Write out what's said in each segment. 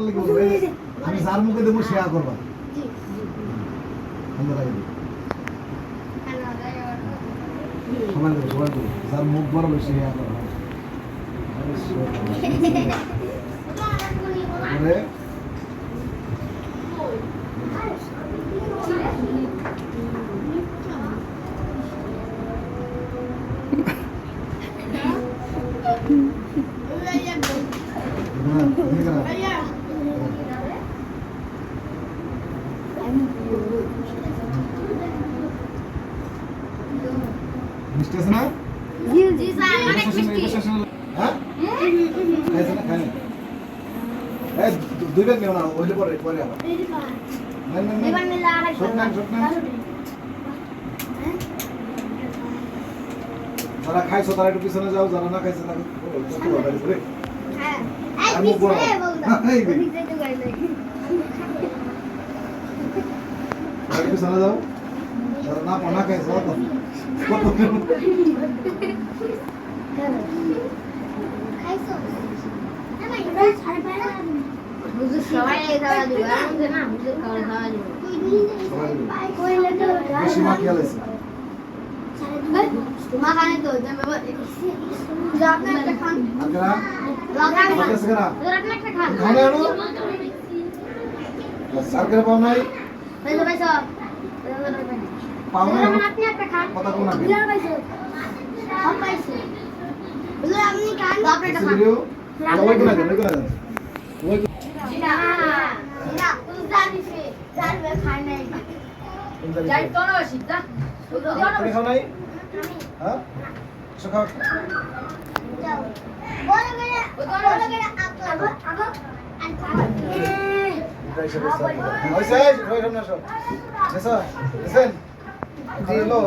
করলে কি বলব আমি যার মুখে দেবো শেয়ার করবা যার মুখ বড় বেশি শেয়ার করবা আরে sure। তারপরে না, এদিকে না। মিষ্টি আছে না? জি স্যার অনেক মিষ্টি। হ্যাঁ? খাইছে না খাই। না এই দুই ব্যাগ নিও না ওইলে পরে পরে আবার। এবার। যারা খাইছো তারা একটু পিছনে যাও যারা না খাইছে তারা কত। হ্যাঁ আর মুখ বড়। এই যে। তারা একটু পিছনে যাও। মা খেয়াল আছে মাখানে তো একটা খান। একটা খান। কেনা পাও নাই? পয়সা পয়সা পাও নাই হুজুর আপনি একটা খান কথা কোন আগে। সব পাইছে। হুজুর আপনি আপনি একটা খান ভিডিও ওই কোন আগে ওই কোন আগে ওই না না হুজুর জানিছে জানবে খায় নাই। কোন যাই তো না সিদ্ধা তুমি খাও নাই? হ্যাঁ? সকাল যাও। বলে গেলে বলে গেলে আগো আগো হয়েছে ওই সামনে আসো। এসো এসেন দিলো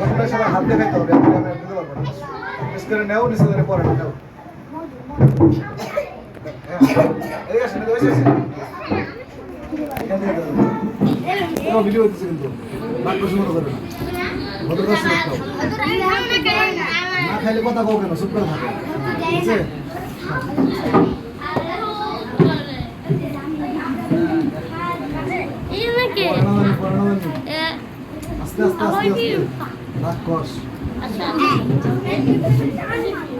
তোমরা সবাই হাত দিয়ে খাইতে হবে আমি বুঝতে পারব না। মিস করে নেও, নিচে ধরে নাও। আসেন এখান থেকে ভিডিও হচ্ছে কিন্তু। বাক্য শুরু করবে না। ভদ্র কাজ করতে না খাইলে কথা বলবে না চুপ করে ঠিক আছে? আস্তে আস্তে আস্তে আস্তে রাগ কস বন্ধ